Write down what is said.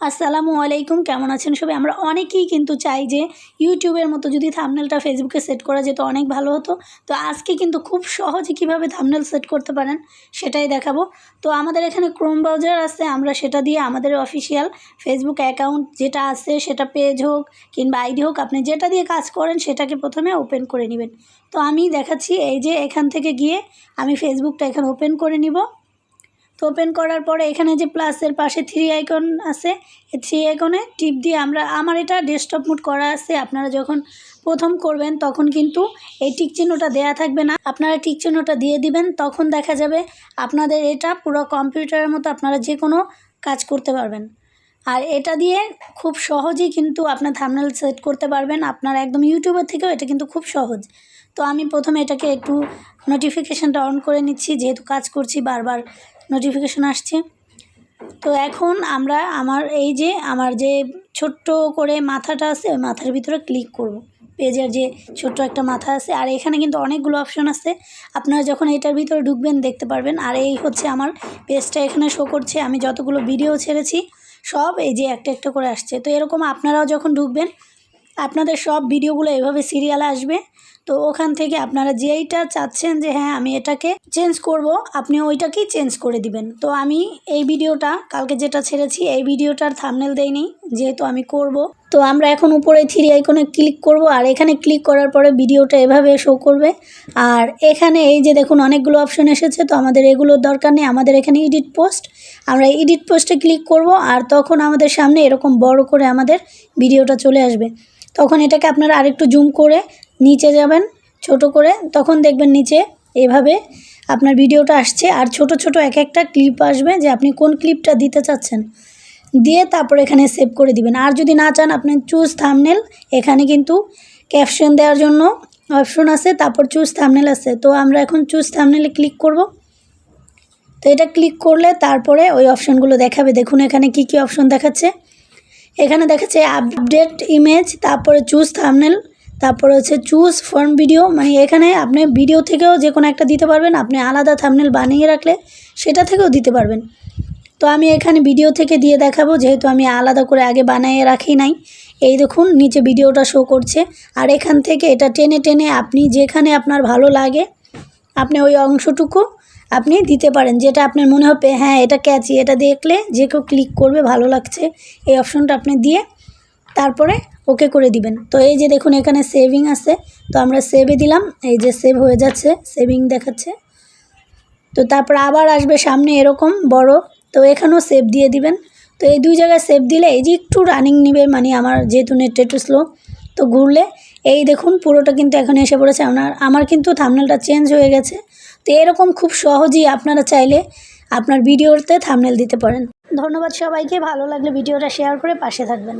আসসালামু আলাইকুম, কেমন আছেন সবাই? আমরা অনেকেই কিন্তু চাই যে ইউটিউবের মতো যদি থামনেলটা ফেসবুকে সেট করা যেত অনেক ভালো হতো। তো আজকে কিন্তু খুব সহজে কীভাবে থামনেল সেট করতে পারেন সেটাই দেখাবো। তো আমাদের এখানে ক্রোম ব্রাউজার আছে, আমরা সেটা দিয়ে আমাদের অফিসিয়াল ফেসবুক অ্যাকাউন্ট যেটা আছে সেটা পেজ হোক কিংবা আইডি হোক, আপনি যেটা দিয়ে কাজ করেন সেটাকে প্রথমে ওপেন করে নেবেন। তো আমি দেখাচ্ছি, এই যে এখান থেকে গিয়ে আমি ফেসবুকটা এখানে ওপেন করে নিব। তো ওপেন করার পরে এখানে যে প্লাসের পাশে থ্রি আইকন আছে এই থ্রি আইকনে টিপ দিয়ে আমরা, আমার এটা ডেস্কটপ মুড করা আছে, আপনারা যখন প্রথম করবেন তখন কিন্তু এই টিক চিহ্নটা দেওয়া থাকবে না। আপনারা টিক চিহ্নটা দিয়ে দিবেন, তখন দেখা যাবে আপনাদের এটা পুরো কম্পিউটারের মতো আপনারা যে কোনো কাজ করতে পারবেন। আর এটা দিয়ে খুব সহজেই কিন্তু আপনার থামনেল সেট করতে পারবেন। আপনার একদম ইউটিউবের থেকেও এটা কিন্তু খুব সহজ। তো আমি প্রথমে এটাকে একটু নোটিফিকেশানটা অন করে নিচ্ছি, যেহেতু কাজ করছি, বারবার নোটিফিকেশান আসছে। তো এখন আমরা আমার এই যে, আমার যে ছোট্ট করে মাথাটা আছে, ওই মাথার ভিতরে ক্লিক করব। পেজের যে ছোট্ট একটা মাথা আছে, আর এখানে কিন্তু অনেকগুলো অপশন আছে। আপনারা যখন এটার ভিতরে ঢুকবেন, দেখতে পারবেন। আর এই হচ্ছে আমার পেজটা এখানে শো করছে। আমি যতগুলো ভিডিও ছেড়েছি সব এই যে একটা একটা করে আসছে। তো এরকম আপনারাও যখন ঢুকবেন, আপনাদের সব ভিডিওগুলো এভাবে সিরিয়ালে আসবে। তো ওখান থেকে আপনারা যেইটা চাচ্ছেন যে হ্যাঁ আমি এটাকে চেঞ্জ করব, আপনি ওইটাকেই চেঞ্জ করে দিবেন। তো আমি এই ভিডিওটা, কালকে যেটা ছেড়েছি, এই ভিডিওটার থামনেল দেইনি, যেহেতু আমি করব। তো আমরা এখন উপরে থ্রি আইকনে ক্লিক করব, আর এখানে ক্লিক করার পরে ভিডিওটা এভাবে শো করবে। আর এখানে এই যে দেখুন, অনেকগুলো অপশন এসেছে, তো আমাদের এগুলোর দরকার নেই, আমাদের এখানে এডিট পোস্ট আমরা এডিট পোস্টে ক্লিক করব, আর তখন আমাদের সামনে এরকম বড় করে আমাদের ভিডিওটা চলে আসবে। তখন এটাকে আপনারা আরেকটু জুম করে নিচে যাবেন, ছোট করে, তখন দেখবেন নিচে এভাবে আপনার ভিডিওটা আসছে। আর ছোট ছোট এক একটা ক্লিপ আসবে যে আপনি কোন ক্লিপটা দিতে চাচ্ছেন। দিয়ে তারপর এখানে সেভ করে দিবেন। আর যদি না চান, আপনি চুজ থামনেল এখানে কিন্তু ক্যাপশন দেওয়ার জন্য অপশন আছে, তারপর চুজ থামনেল আছে। তো আমরা এখন চুজ থামনেলে ক্লিক করব। তো এটা ক্লিক করলে তারপরে ওই অপশনগুলো দেখাবে। দেখুন এখানে কি কি অপশন দেখাচ্ছে। এখানে দেখাচ্ছে আপডেট ইমেজ তারপরে চুজ থামনেল তারপরে হচ্ছে চুজ ফর্ম ভিডিও মানে এখানে আপনি ভিডিও থেকেও যে কোনো একটা দিতে পারবেন, আপনি আলাদা থামনেল বানিয়ে রাখলে সেটা থেকেও দিতে পারবেন। তো আমি এখানে ভিডিও থেকে দিয়ে দেখাবো, যেহেতু আমি আলাদা করে আগে বানিয়ে রাখি নাই। এই দেখুন, নিচে ভিডিওটা শো করছে। আর এখান থেকে এটা টেনে টেনে আপনি যেখানে আপনার ভালো লাগে, আপনি ওই অংশটুকু আপনি দিতে পারেন। যেটা আপনার মনে হবে হ্যাঁ এটা ক্যাচি এটা দেখলে যে কেউ ক্লিক করবে, ভালো লাগছে, এই অপশনটা আপনি দিয়ে তারপরে ওকে করে দিবেন। তো এই যে দেখুন, এখানে সেভিং আছে। তো আমরা সেভে দিলাম। এই যে সেভ হয়ে যাচ্ছে সেভিং দেখাচ্ছে। তো তারপর আবার আসবে সামনে এরকম বড়। তো এখানেও সেভ দিয়ে দিবেন। তো এই দুই জায়গায় সেভ দিলে এই যে একটু রানিং নিবে মানে আমার যেহেতু নেটটা একটু স্লো তো ঘুরলে এই দেখুন পুরোটা কিন্তু এখন এসে পড়েছে। আপনার, আমার কিন্তু থামনেলটা চেঞ্জ হয়ে গেছে। তো এরকম খুব সহজেই আপনারা চাইলে আপনার ভিডিওতে থামনেল দিতে পারেন। ধন্যবাদ সবাইকে। ভালো লাগলে ভিডিওটা শেয়ার করে পাশে থাকবেন।